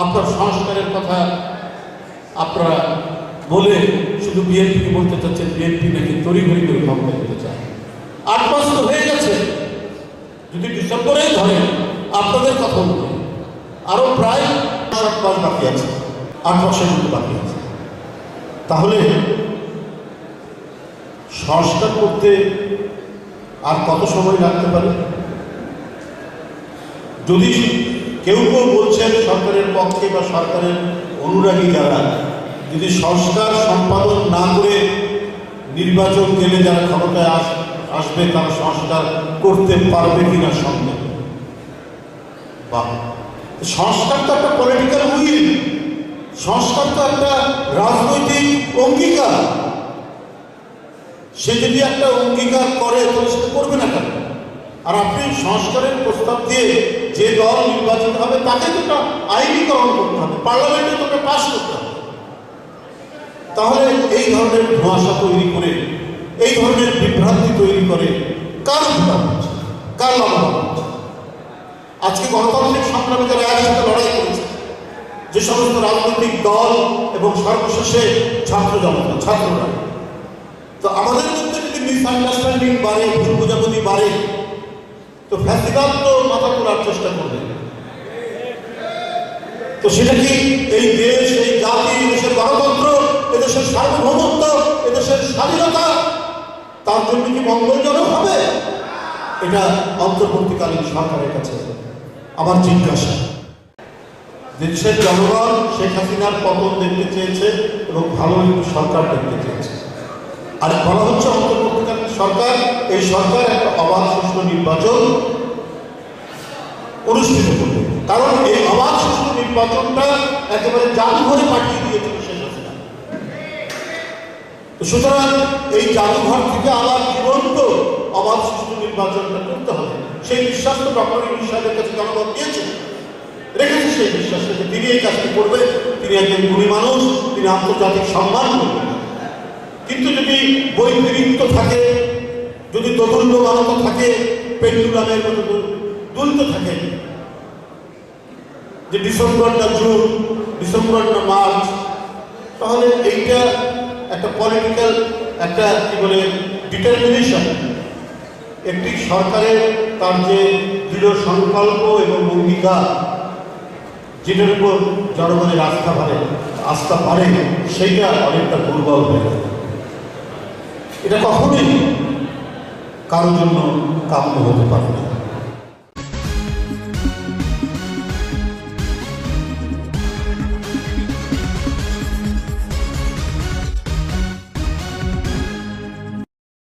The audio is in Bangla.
আপনার সংস্কারের কথা আপনারা বলে শুধু বিএনপিকে বলতে চাচ্ছেন বিএনপি নাকি তড়িঘড়ি করে ক্ষমতা দিতে চায় আট মাস তো হয়ে গেছে। যদি ডিসেম্বরেই ধরেন আপনাদের কথা অনুযায়ী আরও প্রায় সাত মাস বাকি আছে, আট মাসের মতো বাকি আছে। তাহলে সংস্কার করতে আর কত সময় লাগতে পারে? যদি কেউ কেউ বলছেন সরকারের পক্ষে বা সরকারের অনুরাগী যারা, যদি সংস্কার সম্পাদন না করে নির্বাচন গেলে যারা ক্ষমতায় আস, আসবে, তারা সংস্কার করতে পারবে কিনা সন্দেহ? বা, সংস্কার তো একটা পলিটিক্যাল উইল। সংস্কার তো একটা রাজনৈতিক অঙ্গীকার। সে যদি একটা অঙ্গীকার করে, তাহলে সেটা করবে না কেন? আর আপনি সংস্কারের প্রস্তাব দিয়ে যে দল নির্বাচিত হবে, তাকে তো আইনীকরণ করতে হবে, পার্লামেন্টে তো ওটা পাশ করতে হবে। তাহলে এই ধরনের ধোঁয়াশা তৈরি করে, এই ধরনের বিভ্রান্তি তৈরি করে কার হচ্ছে? কার আজকে গণতান্ত্রিক সংগ্রামে যারা একসাথে লড়াই করেছে, যে সমস্ত রাজনৈতিক দল এবং সর্বশেষে ছাত্র জনতা, ছাত্ররা, তো আমাদের মধ্যে যদি মিসআন্ডারস্ট্যান্ডিং বাড়ে, ভুল বোঝাবুঝি বাড়ে তো ফ্যাসিবাদ তো মাথা তোলার চেষ্টা করবে। তো সেটা কি এই দেশ, এই জাতি দেশের গণতন্ত্র এদেশের সার্বভৌমত্ব এদেশের স্বাধীনতা, তার জন্য কি মঙ্গলজনক হবে? এটা অন্তর্বর্তীকালীন সরকারের কাছে আমার জিজ্ঞাসা। দেশের জনগণ শেখ হাসিনার পতন দেখতে চেয়েছে এবং ভালো একটি সরকার দেখতে চেয়েছে। আর বলা হচ্ছে অন্তর্বর্তীকালীন সরকার, এই সরকার একটা অবাধ সুষ্ঠু নির্বাচন অনুষ্ঠিত করবে। কারণ এই অবাধ সুষ্ঠু নির্বাচনটা একেবারে জাদুঘরে পাঠিয়ে হাসিনা। সুতরাং এই জাদুঘর থেকে আবার জীবন্ত অবাধ সুষ্ঠু নির্বাচনটা করতে হবে। সেই বিশ্বাস তো ডক্টর সাহেবের কাছে জনগণ দিয়েছে রেখেছে সেই বিশ্বাস থেকে তিনি এই কাজটি করবে তিনি একজন গুণী মানুষ, তিনি আন্তর্জাতিক সম্মান করবেন। কিন্তু যদি বৈপরীত্য থাকে যদি দোদুল্য মানতা থাকে, পেন্ডুলামের মতো দু- থাকে। যে ডিসেম্বর না জুন, ডিসেম্বর না মার্চ, তাহলে এইটা একটা পলিটিক্যাল একটা কি বলে ডিটারমিনেশন একটি সরকারের তার যে দৃঢ় সংকল্প এবং অঙ্গীকার, যেটার উপর জনগণের আস্থা বাড়ে আস্থা বাড়ে, সেইটা অনেকটা দুর্বল হয়ে যায়। এটা কখনোই কারোর জন্য কাম্য হতে পারে না।